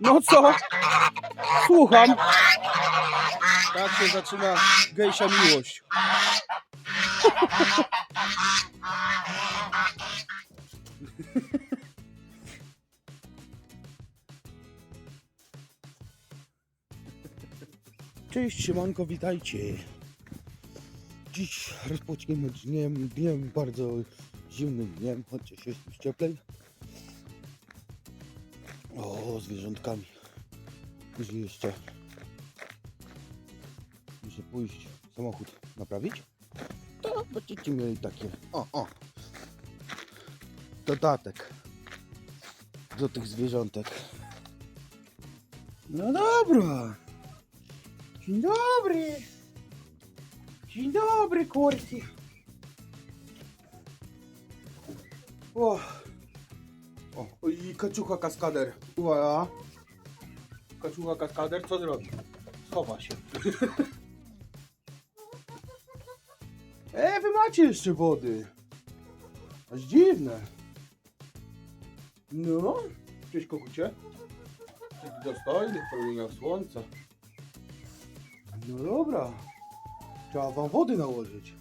No co? Słucham. Tak się zaczyna gejsia miłość. Cześć, siemanko, witajcie. Dziś rozpoczniemy dniem, dniem bardzo zimnym dniem, się jest cieplej. Zwierzątkami. Później jeszcze muszę pójść samochód naprawić. To będziecie mieli takie, o, o, dodatek do tych zwierzątek. No dobra. Dzień dobry. Dzień dobry, kurki. O. O, i kaczucha kaskader. Ua. Kaczucha kaskader, co zrobi? Schowa się. e, wy macie jeszcze wody. Aż dziwne. No. Cześć, kochucie. Jesteś dostojny w promieniach słońca. No dobra. Trzeba wam wody nałożyć.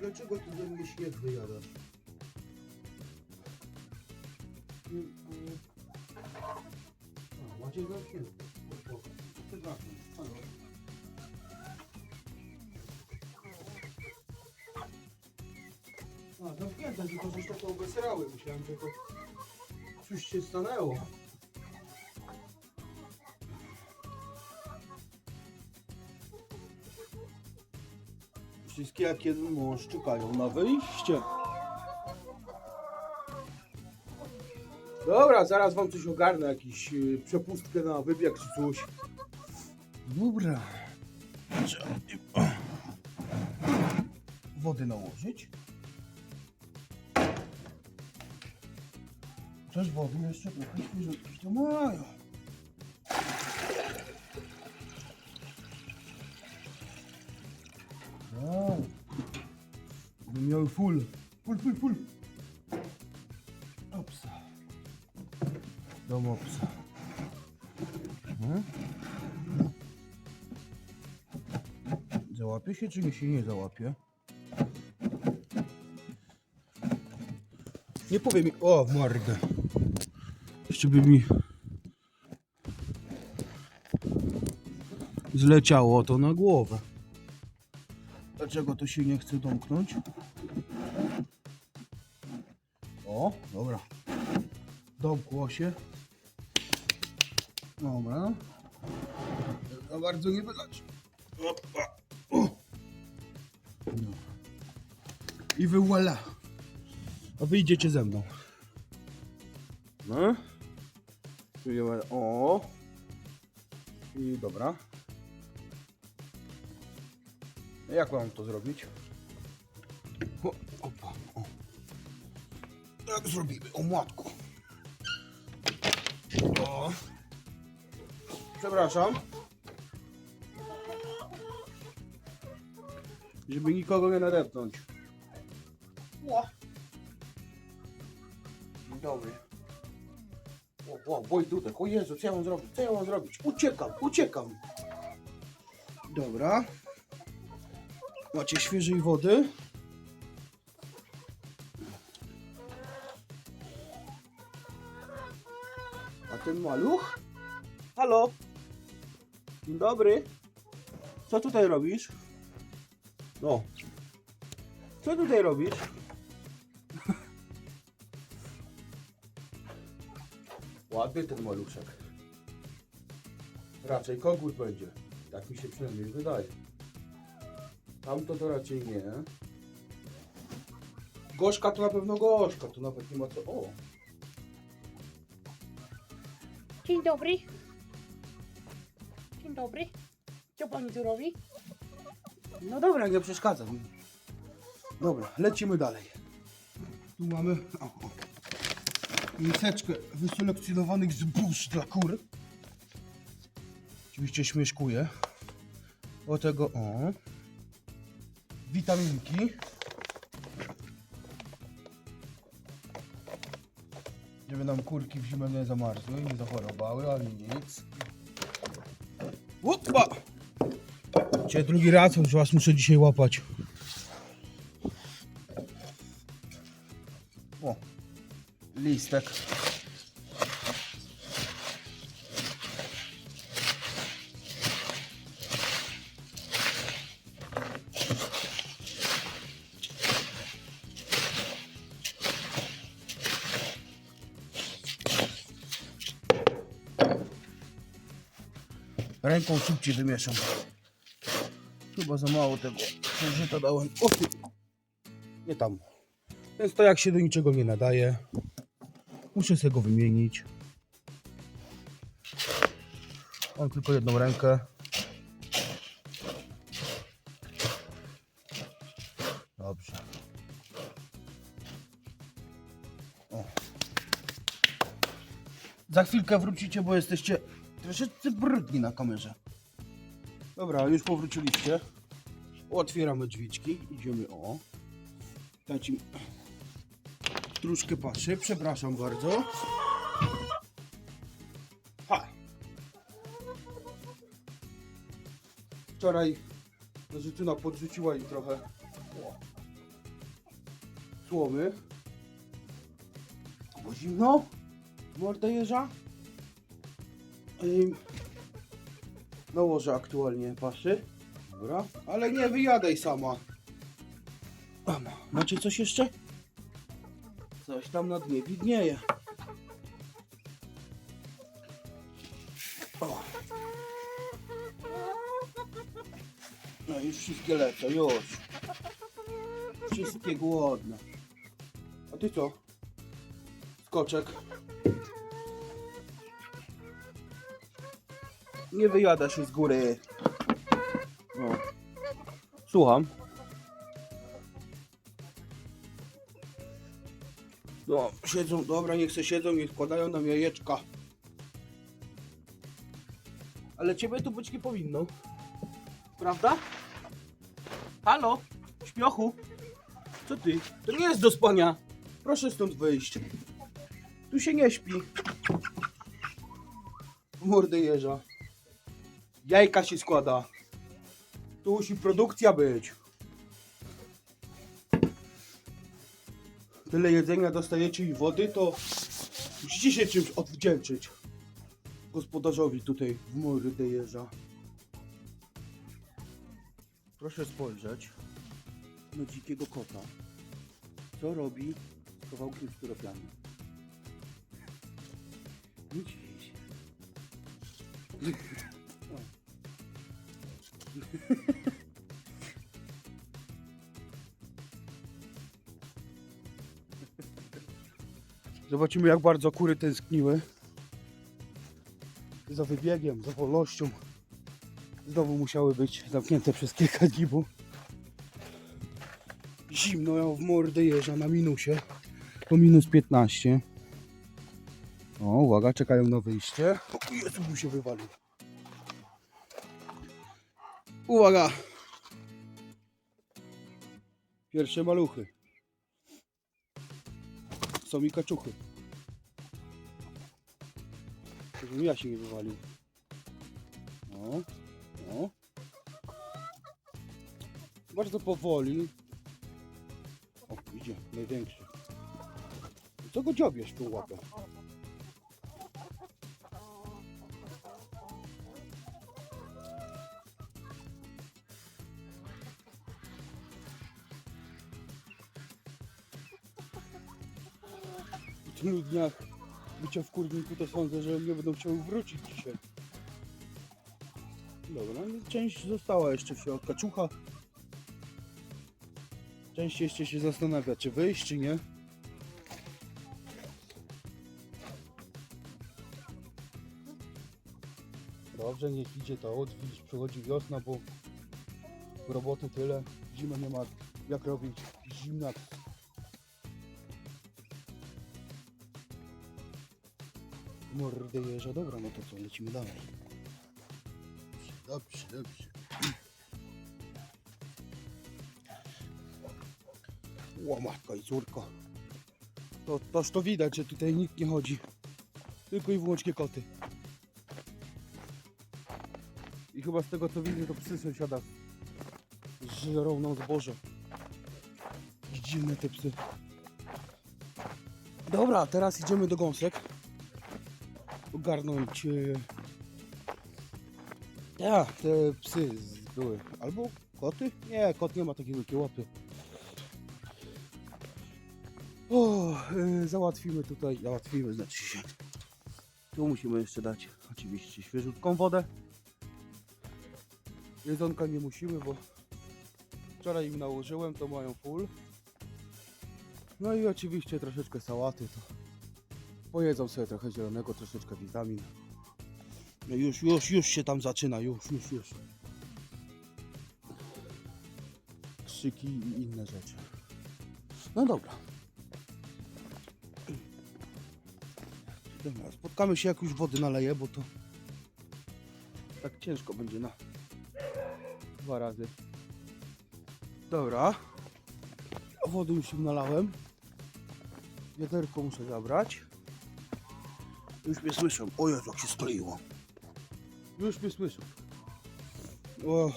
Dlaczego ty ze mnie śnieg wyjadasz? A, Maciej zamknięty. Przepraszam. A, zamknięte, tylko że to obesrały. Myślałem, że to coś się stanęło. Wszystkie jeden mąż czekają na wyjście. Dobra, zaraz wam coś ogarnę, jakiś y, przepustkę na wybieg czy coś. Dobra. Trzeba wody nałożyć. Też wody jeszcze trochę świeżutki to mają. Full. Full, full, full. Opsa. Dom opsa. Mhm. Załapie się, czy nie się nie załapie? Nie powie mi... O, mordę. Jeszcze by mi... Zleciało to na głowę. Dlaczego to się nie chce domknąć? Dobra. Domkło się. Dobra. Za bardzo nie wylać. Opa. No. I wy voila. A wy idziecie ze mną. No. Idziemy- O. I dobra. Jak mam to zrobić? Jak zrobimy? O matku. O. Przepraszam. Żeby nikogo nie nadepnąć. O. Dzień dobry. O, o, boj dudek. O Jezu, co ja mam zrobić? Co ja mam zrobić? Uciekam, uciekam. Dobra. Macie świeżej wody. A ten maluch? Halo? Dzień dobry. Co tutaj robisz? No. Co tutaj robisz? Ładny ten maluszek. Raczej kogut będzie. Tak mi się przynajmniej wydaje. Tamto to raczej nie. Gorzka to na pewno gorzka, tu nawet nie ma co. O! Dzień dobry. Dzień dobry. Co pani tu robi? No dobra, nie przeszkadzam. Dobra, lecimy dalej. Tu mamy. Miseczkę wyselekcjonowanych zbóż dla kur. Oczywiście śmieszkuję. O tego, o. Witaminki. Żeby nam kurki w zimę nie zamarzły, nie zachorowały, ani nic. Upa! Cię drugi raz, że was muszę dzisiaj łapać. O, listek. Ręką szybciej wymieszam. Chyba za mało tego żyta dałem. O. Nie tam. Więc to jak się do niczego nie nadaje. Muszę sobie go wymienić. Mam tylko jedną rękę. Dobrze. O. Za chwilkę wrócicie, bo jesteście troszeczkę brudni na kamerze. Dobra, już powróciliście. Otwieramy drzwiczki. Idziemy o. Dajcie mi troszkę patrzę. Przepraszam bardzo. Ha! Wczoraj Życzyna podrzuciła im trochę słomy. Bo zimno. Mordę jeża. Ym, Nałożę aktualnie pasy. Dobra. Ale nie wyjadaj sama. Ama. Macie coś jeszcze? Coś tam na dnie widnieje. O. No już wszystkie lecą, już. Wszystkie głodne. A ty co? Skoczek. Nie wyjada się z góry. No. Słucham. No, siedzą, dobra, niech se siedzą i składają nam jajeczka. Ale ciebie tu być nie powinno. Prawda? Halo? Śpiochu? Co ty? To nie jest do spania. Proszę stąd wyjść. Tu się nie śpi. Mordy jeża. Jajka się składa. Tu musi produkcja być. Tyle jedzenia dostajecie i wody, to musicie się czymś odwdzięczyć. Gospodarzowi tutaj w mordę jeża. Proszę spojrzeć na dzikiego kota. Co robi kawałkiem styropianu? Widzisz? Zobaczymy jak bardzo kury tęskniły. Za wybiegiem, za wolnością. Znowu musiały być zamknięte przez kilka dni, bo zimno ja w mordę jeża na minusie. Po minus 15. O, uwaga, czekają na wyjście. O Jezu, mu się wywalił. Uwaga! Pierwsze maluchy. Są mi kaczuchy. Żebym ja się nie wywalił. No, no. Bardzo powoli. O, idzie, największy. Co go dziobiesz tą łapę? Tylu dniach bycia w kurniku to sądzę, że nie będą chciały wrócić dzisiaj. Dobra, no część została jeszcze w środku. Kaczucha. Część jeszcze się zastanawia, czy wyjść, czy nie. Dobrze, niech idzie to odwilż, przychodzi wiosna, bo roboty tyle, zimę nie ma jak robić, zimna Mordę jeża, dobra, no to co, lecimy dalej. Dobrze, dobrze. O matko i córko. To, toż to widać, że tutaj nikt nie chodzi. Tylko i wyłącznie koty. I chyba z tego co widzę, to psy sąsiada żerą nam zboże. Dziwne te psy. Dobra, teraz idziemy do gąsek. Ogarnąć... Ja, te psy były. Albo koty? Nie, kot nie ma takiej wielkiej łapy. O, e, załatwimy tutaj, załatwimy, znaczy się. Tu musimy jeszcze dać oczywiście świeżutką wodę. Jedzonka nie musimy, bo wczoraj im nałożyłem, to mają full. No i oczywiście troszeczkę sałaty, to pojedzą sobie trochę zielonego, troszeczkę witamin. No już, już, już się tam zaczyna, już, już, już. Krzyki i inne rzeczy. No dobra. Dobra, spotkamy się jak już wody naleję, bo to tak ciężko będzie na dwa razy. Dobra. Wody już im nalałem. Wiaderko muszę zabrać. Już mnie słyszą. O Jezu, jak się skleiło. Już mnie słyszą. O.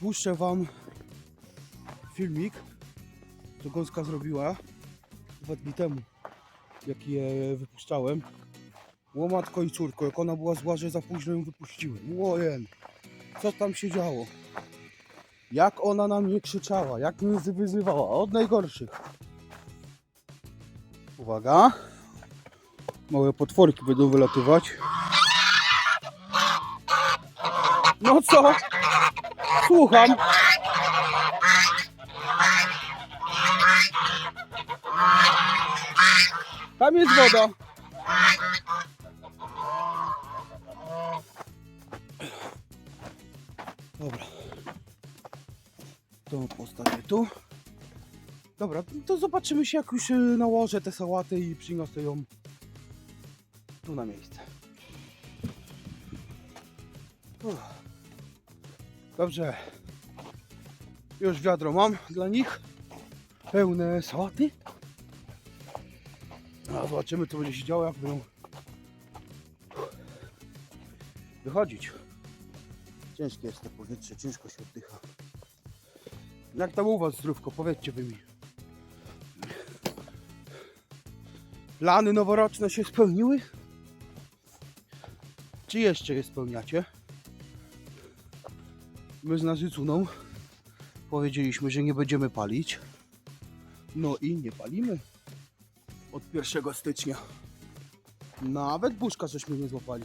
Puszczę wam filmik, co Gąska zrobiła dwa dni temu, jak je wypuszczałem. Łomatko i córko, jak ona była zła, że za późno ją wypuściłem. Łojen, co tam się działo? Jak ona na mnie krzyczała, jak mnie wyzywała, od najgorszych. Uwaga. Małe potworki będą wylatywać. No co? Słucham. Tam jest woda. Dobra. To postawię tu. Dobra, to zobaczymy się jak już y, nałożę tę sałatę i przyniosę ją tu na miejsce. Uff. Dobrze. Już wiadro mam dla nich. Pełne sałaty. A zobaczymy co będzie się działo jak będą wychodzić. Ciężkie jest to powietrze, ciężko się oddycha. Jak tam u was zdrówko, powiedzcie mi. Plany noworoczne się spełniły? Czy jeszcze je spełniacie? My z Nazycuną powiedzieliśmy, że nie będziemy palić. No i nie palimy. Od 1 stycznia. Nawet buszka żeśmy nie złapali.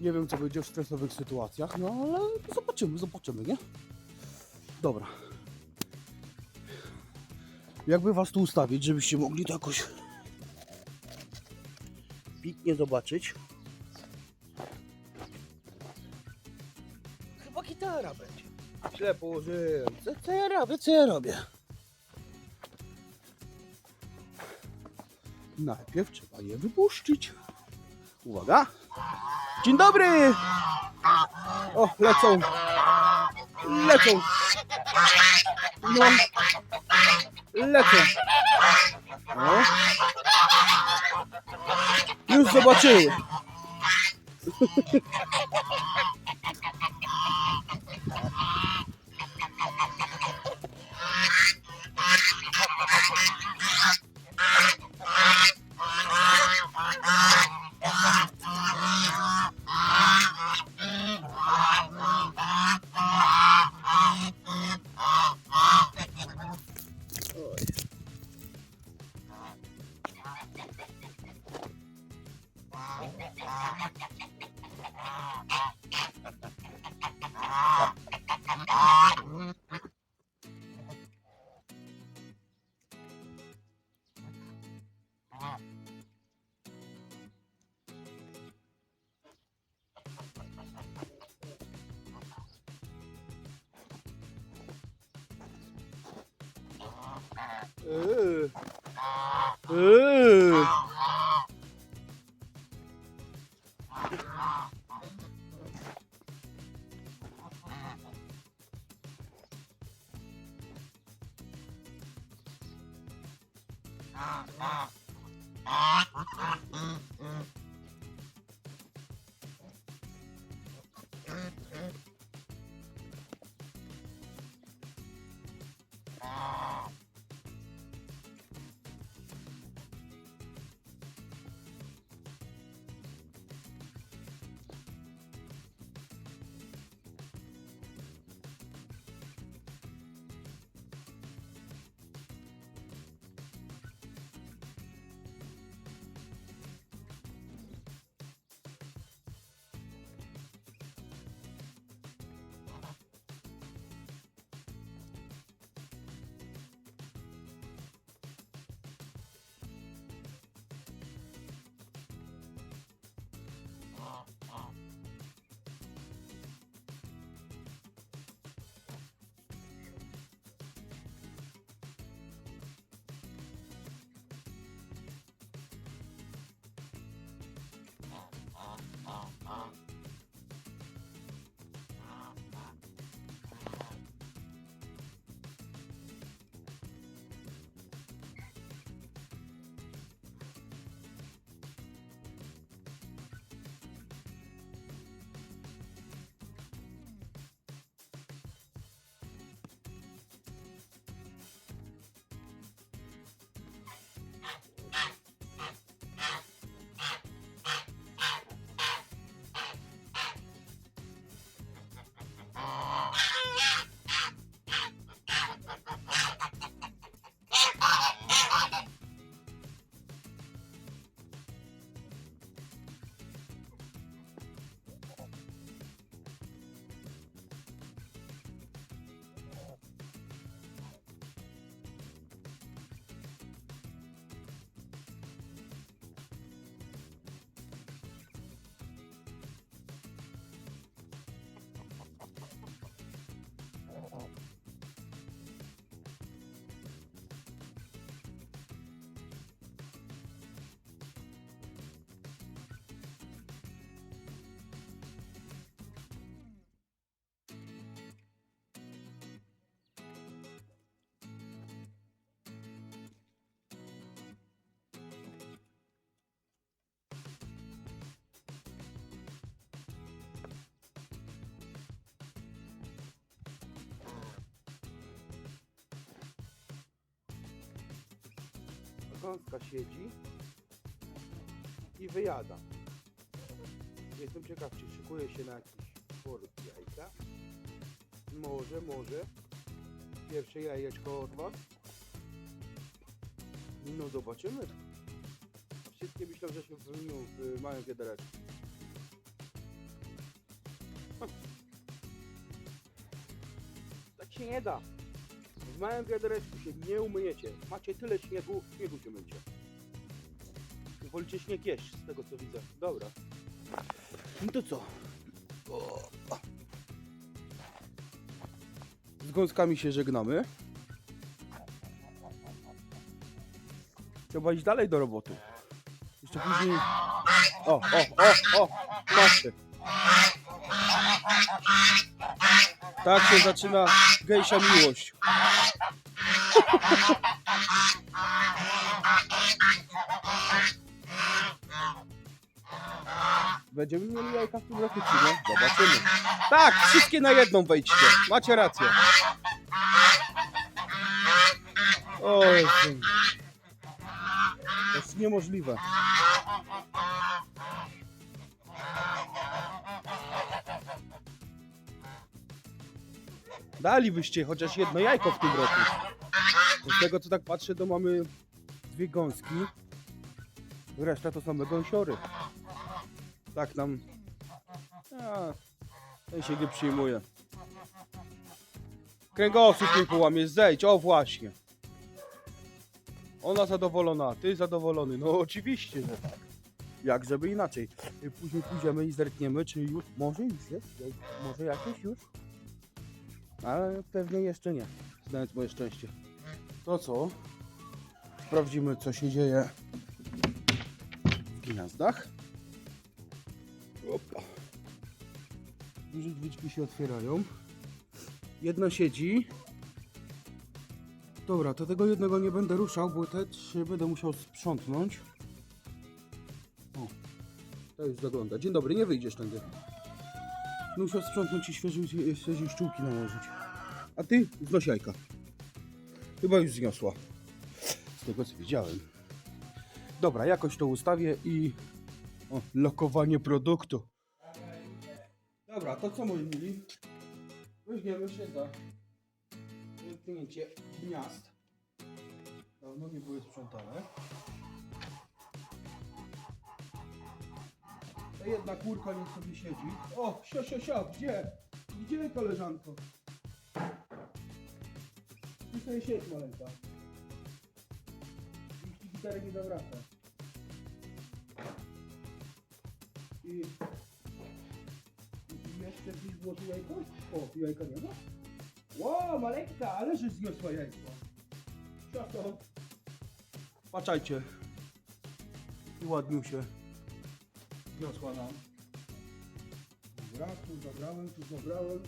Nie wiem co będzie w stresowych sytuacjach, no ale zobaczymy, zobaczymy, nie? Dobra. Jakby was tu ustawić, żebyście mogli to jakoś pięknie zobaczyć. Chyba gitara będzie. Źle położyłem. Co, co ja robię? Co ja robię? Najpierw trzeba je wypuścić. Uwaga. Dzień dobry! O, lecą. Lecą. No. Lecą. No. Już zobaczyły. yeah, yeah. Gąska siedzi i wyjada. Jestem ciekaw, czy szykuje się na jakiś porób jajka. Może, może. Pierwsze jajeczko od Was. No zobaczymy. Wszystkie myślą, że się wymienią w małym wiadereczku. Tak się nie da. Małym wiadereczku się nie umyjecie. Macie tyle śniegu, śniegu się myjcie. Wolicie śnieg jeść, z tego co widzę. Dobra. No to co? Z gąskami się żegnamy. Trzeba iść dalej do roboty. Jeszcze później... O, o, o, o! Macie. Tak się zaczyna gejsia miłość. Będziemy mieli jajka w tym roku, czy nie? Zobaczymy. Tak, wszystkie na jedną wejdźcie. Macie rację. O Jezu. To jest niemożliwe. Dalibyście chociaż jedno jajko w tym roku. Z tego co tak patrzę, to mamy dwie gąski. Reszta to same gąsiory. Tak nam. A, ten się nie przyjmuje. Kręgosłup mi połamie, zejdź, o właśnie. Ona zadowolona, ty zadowolony. No oczywiście, że tak. Jak żeby inaczej. Później pójdziemy i zerkniemy, czy już, może już jest, może jakieś już. Ale pewnie jeszcze nie, znając moje szczęście. To co? sprawdzimy, co się dzieje w gniazdach. Opa. Duże drzwiczki się otwierają. Jedna siedzi. Dobra, to tego jednego nie będę ruszał, bo te trzy będę musiał sprzątnąć. O, to już zagląda. Dzień dobry, nie wyjdziesz tędy. Muszę sprzątnąć i świeży, świeżej szczółki nałożyć. A ty znoś jajka. Chyba już zniosła. Z tego co widziałem. Dobra, jakoś to ustawię i... O, lokowanie produktu. Dobra, to co moi mili? Weźmiemy się za zamknięcie gniazd. Dawno nie były sprzątane. Ta jedna kurka niech sobie siedzi. O, sio, sio, sio, gdzie? Gdzie koleżanko? Ty sobie siedź maleńka. Ci gitarę nie zawraca. I... I jeszcze gdzieś było tu jajko? O, jajka nie ma? Ło, maleńka, ale że zniosła jajko. Siostro. Patrzajcie. I ładniu się zniosła nam. Dobra, tu zabrałem, tu zabrałem.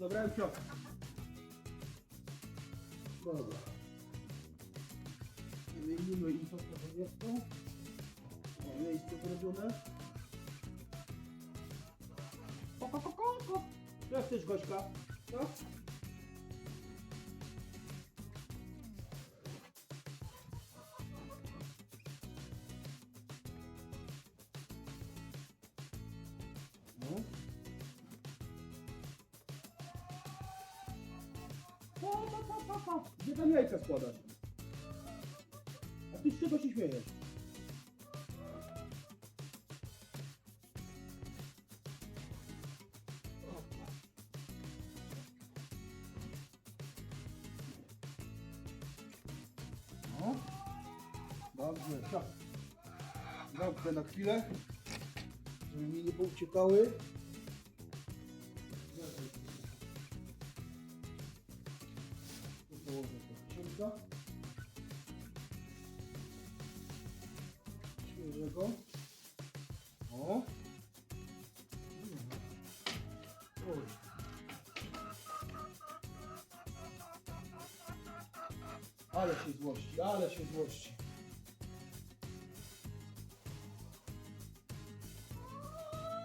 Zabrałem fiotkę. Dobra. Wyjmijmy im to, co jest tu. O, miejsce zrobione. Ko, ko, ko, ko, ko. Co chcesz, Dobrze, tak. Zamknę na chwilę, żeby mi nie pouciekały. Położę to księga. Świeżego. O. Ale się złości, ale się złości.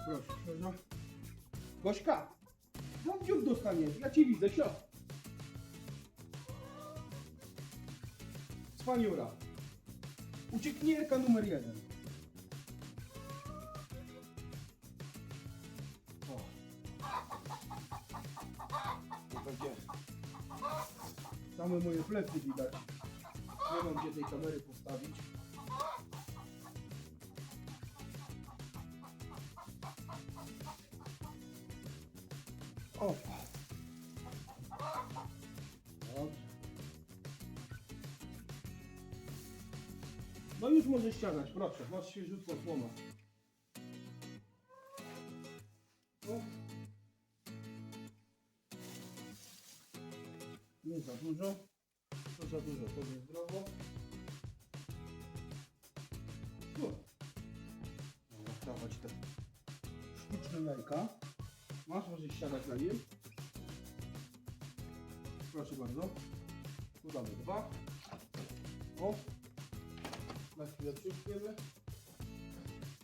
Proszę, świeżo. Gośka, no dziób dostaniesz, ja cię widzę, sio. Cwaniura. Uciekinierka numer jeden. O. Same moje plecy widać. Nie mam gdzie tej kamery postawić. Możesz ściągać, proszę. Masz świeżutką słomę. O. Nie za dużo. To za dużo, to niezdrowo. Dobra, dawać te sztuczne jajka. Masz, możesz siadać na nim. Proszę bardzo. Tu dwa. O. Na chwilę.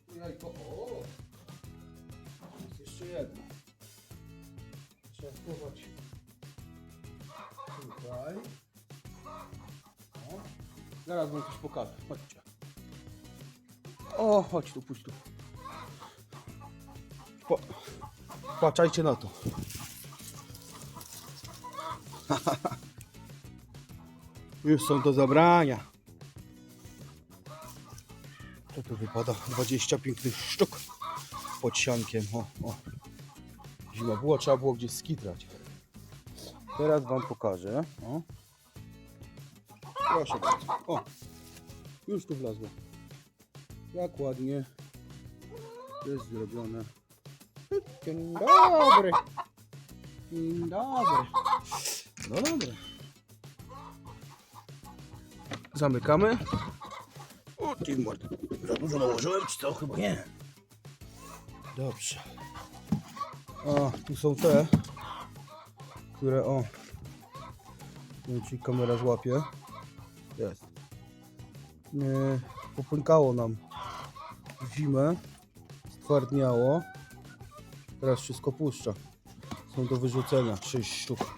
Tu jajko. O! Jest jeszcze jedno. Trzeba schować tutaj. O. Zaraz wam coś pokażę. Chodźcie. O, chodź tu, puść tu. Po, patrzajcie na to. Już są do zabrania. Wypada? 20 pięknych sztuk pod siankiem. O, o. Zima było, trzeba było gdzieś skitrać. Teraz wam pokażę. O. Proszę bardzo. O. Już tu wlazło. Jak ładnie jest zrobione. Dzień dobry. Dzień dobry. No dobra. Zamykamy. Ty mord. Za dużo nałożyłem, czy co? Chyba nie. Dobrze. O, tu są te, które o. Nie wiem, czy kamera złapie. Jest. Nie, popękało nam w zimę. Stwardniało. Teraz wszystko puszcza. Są do wyrzucenia. 6 sztuk.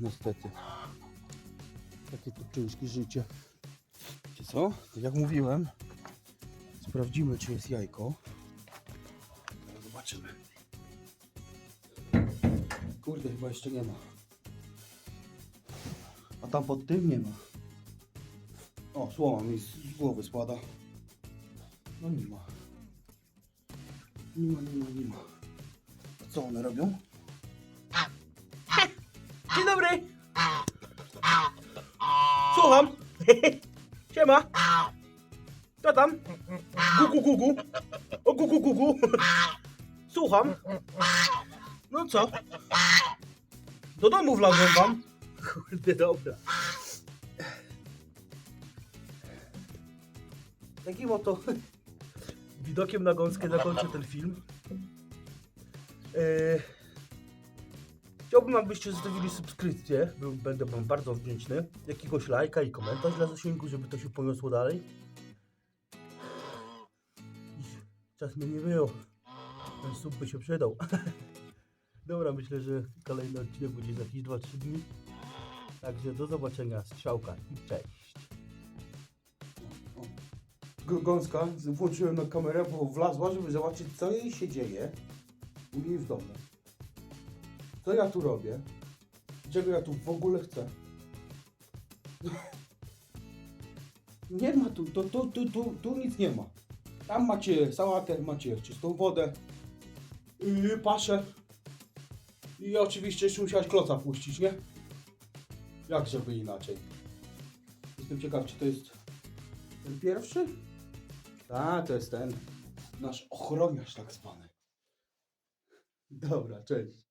Niestety. Takie to ciężkie życie. Co? Jak mówiłem, sprawdzimy czy jest jajko. Zobaczymy. Kurde, chyba jeszcze nie ma. A tam pod tym nie ma. O, słoma mi z, z głowy spada. No nie ma. Nie ma, nie ma, nie ma. A co one robią? Dzień dobry! Słucham! Siema! Co tam? Gugu, gugu! O, gugu, gugu! Słucham! No co? Do domu wlazłem wam. Kurde, dobra. Takim oto widokiem na gąskę zakończę ten film. Eee, Chciałbym, abyście zostawili subskrypcję. Będę wam bardzo wdzięczny. Jakiegoś lajka i komentarz dla zasięgu, żeby to się poniosło dalej. Czas mnie nie wyjął. Ten sub by się przydał. Dobra, myślę, że kolejny odcinek będzie za jakieś 2-3 dni. Także do zobaczenia, strzałka i cześć. Gąska, włączyłem na kamerę, bo wlazła, żeby zobaczyć co jej się dzieje u niej w domu. Co ja tu robię? Czego ja tu w ogóle chcę? Nie ma tu, tu, tu, tu, tu, tu nic nie ma. Tam macie sałatę, macie czystą wodę, yy, paszę. I oczywiście jeszcze musiałeś kloca puścić, nie? Jak żeby inaczej? Jestem ciekaw, czy to jest ten pierwszy? Tak, to jest ten nasz ochroniarz tak zwany. Dobra, cześć.